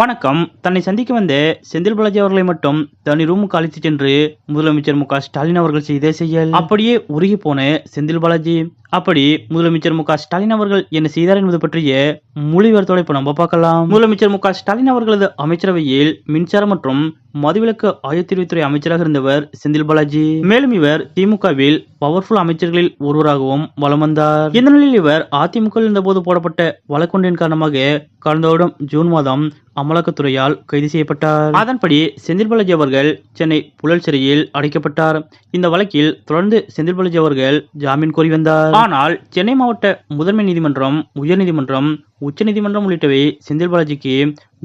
வணக்கம். தன்னை சந்திக்க வந்த செந்தில் பாலாஜி அவர்களை மட்டும் தனி ரூமுக்கு அழைத்து சென்று முதலமைச்சர் மு க ஸ்டாலின் அவர்கள் செய்த செயல். அப்படியே உருகி போன செந்தில் பாலாஜி அப்படி முதலமைச்சர் மு க ஸ்டாலின் அவர்கள் என்ன செய்தார் என்பது பற்றிய மொழிவர்த்தோட இப்ப நம்ம பார்க்கலாம். முதலமைச்சர் மு க ஸ்டாலின் அவர்களது அமைச்சரவையில் மின்சாரம் மற்றும் மதுவிலக்கு ஆயத்தீர்வுத்துறை அமைச்சராக இருந்தவர் செந்தில் பாலாஜி. மேலும் இவர் திமுகவில் பவர்ஃபுல் அமைச்சர்களில் ஒருவராகவும் வலம் வந்தார். இந்த நிலையில் இவர் அதிமுக இருந்தபோது போடப்பட்ட வழக்கொன்றின் காரணமாக கடந்த வருடம் ஜூன் மாதம் அமலாக்கத்துறையால் கைது செய்யப்பட்டார். அதன்படி செந்தில் பாலாஜி அவர்கள் சென்னை புழல் சிறையில் அடைக்கப்பட்டார். இந்த வழக்கில் தொடர்ந்து செந்தில் பாலாஜி அவர்கள் ஜாமீன் கோரி வந்தார். ஆனால் சென்னை மாவட்ட முதன்மை நீதிமன்றம் உயர்நீதிமன்றம் உச்சநீதிமன்றம் உள்ளிட்டவை செந்தில் பாலாஜிக்கு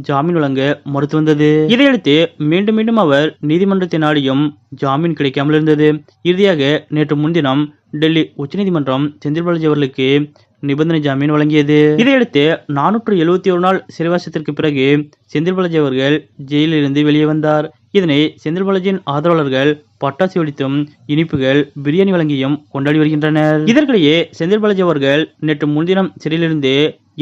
ஜாமீன் வழங்க மறுத்து வந்தது. இதையடுத்து மீண்டும் மீண்டும் அவர் நீதிமன்றத்தை நாடியும் ஜாமீன் கிடைக்காமல் இருந்தது. இறுதியாக நேற்று முன்தினம் டெல்லி உச்சநீதிமன்றம் செந்தில் பாலாஜி அவர்களுக்கு நிபந்தனை ஜாமீன் வழங்கியது. இதையடுத்து நானூற்று எழுபத்தி ஒரு நாள் சிறைவாசத்திற்கு பிறகு செந்தில் பாலாஜி அவர்கள் ஜெயிலிலிருந்து வெளியே வந்தார். இதனை செந்தில் பாலாஜியின் ஆதரவாளர்கள் பட்டாசு வெடித்தும் இனிப்புகள் பிரியாணி வழங்கியும் கொண்டாடி வருகின்றனர். இதற்கிடையே செந்தில் பாலாஜி அவர்கள் நேற்று முன்தினம் சிறையிலிருந்து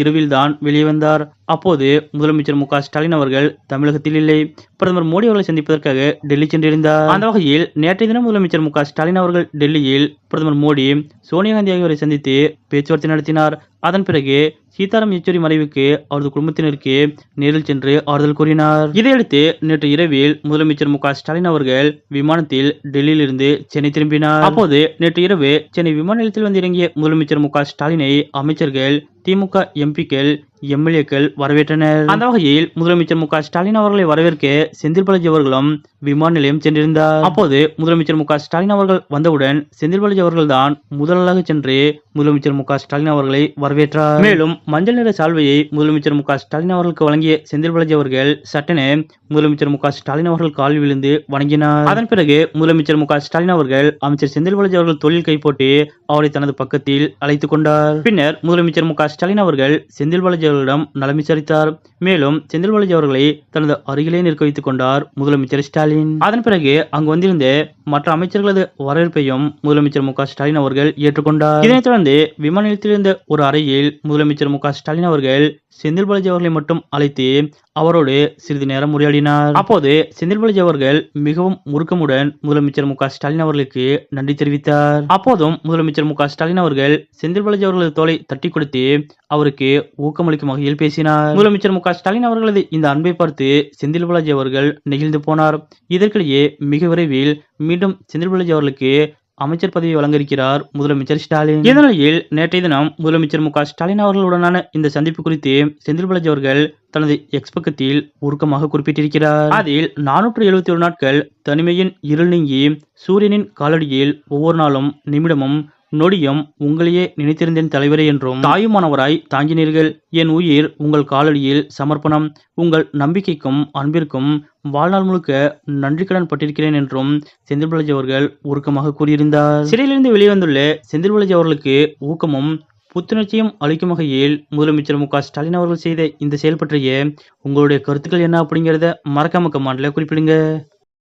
இரவில்தான் வெளியே வந்தார். அப்போது முதலமைச்சர் மு ஸ்டாலின் அவர்கள் தமிழகத்தில் இல்லை. பிரதமர் மோடி அவர்களை சந்திப்பதற்காக டெல்லி சென்றிருந்தார். அந்த வகையில் நேற்றைய தினம் முதலமைச்சர் மு ஸ்டாலின் அவர்கள் டெல்லியில் பிரதமர் மோடி சோனியா காந்தி ஆகியோரை சந்தித்து பேச்சுவார்த்தை நடத்தினார். அதன் பிறகு சீதாராம் யெச்சூரி மறைவுக்கு அவரது குடும்பத்தினருக்கு நேரில் சென்று ஆறுதல் கூறினார். இதையடுத்து நேற்று இரவில் முதலமைச்சர் மு ஸ்டாலின் அவர்கள் விமானத்தில் டெல்லியிலிருந்து சென்னை திரும்பினார். அப்போது நேற்று இரவு சென்னை விமான நிலையத்தில் வந்து இறங்கிய முதலமைச்சர் மு க ஸ்டாலினை அமைச்சர்கள் திமுக எம்பிக்கள் எம்எல்ஏக்கள் வரவேற்றனர். அந்த வகையில் முதலமைச்சர் மு க ஸ்டாலின் அவர்களை வரவேற்க செந்தில் பாலாஜி அவர்களும் விமான நிலையம் சென்றிருந்தார். அப்போது முதலமைச்சர் மு க ஸ்டாலின் அவர்கள் வந்தவுடன் செந்தில் பாலாஜி அவர்கள் தான் முதலாக சென்று முதலமைச்சர் மு க ஸ்டாலின் அவர்களை வரவேற்றார். மேலும் மஞ்சள் நிற சால்வையை முதலமைச்சர் மு க ஸ்டாலின் அவர்களுக்கு வழங்கிய செந்தில் பாலாஜி அவர்கள் சட்டென முதலமைச்சர் மு க ஸ்டாலின் அவர்கள் கால் விழுந்து வணங்கினார். அதன் பிறகு முதலமைச்சர் மு க ஸ்டாலின் அவர்கள் அமைச்சர் செந்தில் பாலாஜி அவர்கள் தொழில் கைப்போட்டு அவரை தனது பக்கத்தில் அழைத்துக் கொண்டார். பின்னர் முதலமைச்சர் மு க ஸ்டாலின் அவர்கள் செந்தில் பாலாஜி அவர்களிடம் நலம் விசாரித்தார். மேலும் செந்தில் பாலாஜி அவர்களை தனது அருகிலே நிற்க வைத்துக் கொண்டார் முதலமைச்சர் ஸ்டாலின். அதன் பிறகு அங்கு வந்திருந்த மற்ற அமைச்சர்களது வரவேற்பையும் முதலமைச்சர் மு ஸ்டாலின் அவர்கள் ஏற்றுக்கொண்டார். இதனைத் தொடர்ந்து விமான நிலையத்திலிருந்த ஒரு அறையில் முதலமைச்சர் மு ஸ்டாலின் அவர்கள் செந்தில் பாலாஜி அவர்களை மட்டும் அழைத்து அவரோடு சிறிது நேரம் உரையாடினார். அப்போது செந்தில் பாலாஜி அவர்கள் மிகவும் முறுக்கமுடன் முதலமைச்சர் மு ஸ்டாலின் அவர்களுக்கு நன்றி தெரிவித்தார். அப்போதும் முதலமைச்சர் மு ஸ்டாலின் அவர்கள் செந்தில் பாலாஜி அவர்களது தோலை தட்டி கொடுத்து அவருக்கு ஊக்கமளிக்கும் வகையில் பேசினார். முதலமைச்சர் மு க ஸ்டாலின் அவர்களது இந்த அன்பை பார்த்து செந்தில் பாலாஜி அவர்கள் நெகிழ்ந்து போனார். இதற்கிடையே மிக விரைவில் மீண்டும் செந்தில் பாலாஜி அவர்களுக்கு அமைச்சர் பதவி வழங்கியிருக்கிறார் முதலமைச்சர் ஸ்டாலின். இந்த நிலையில் நேற்றைய தினம் முதலமைச்சர் மு ஸ்டாலின் அவர்களுடனான இந்த சந்திப்பு குறித்து செந்தில் பாலாஜி அவர்கள் தனது எக்ஸ் பக்கத்தில் உருக்கமாக குறிப்பிட்டிருக்கிறார். அதில் நானூற்று எழுபத்தி ஒரு நாட்கள் தனிமையின் இருள் நீங்கி சூரியனின் காலடியில் ஒவ்வொரு நாளும் நிமிடமும் நொடியும் உங்களையே நினைத்திருந்தேன் தலைவரே என்றும். தாயுமானவராய் தாங்கினீர்கள். என் உயிர் உங்கள் காலடியில் சமர்ப்பணம் உங்கள் நம்பிக்கைக்கும் அன்பிற்கும் வாழ்நாள் முழுக்க நன்றி கடன் பட்டிருக்கிறேன் என்றும் செந்தில் பாலாஜி அவர்கள் உருக்கமாக கூறியிருந்தார். சிறையிலிருந்து வெளிவந்துள்ள செந்தில் பாலாஜி அவர்களுக்கு ஊக்கமும் புத்துணர்ச்சியும் அளிக்கும் வகையில் முதலமைச்சர் மு ஸ்டாலின் அவர்கள் செய்த இந்த செயல் பற்றிய உங்களுடைய கருத்துக்கள் என்ன அப்படிங்கிறத மறக்காம கமாண்டில் குறிப்பிடுங்க.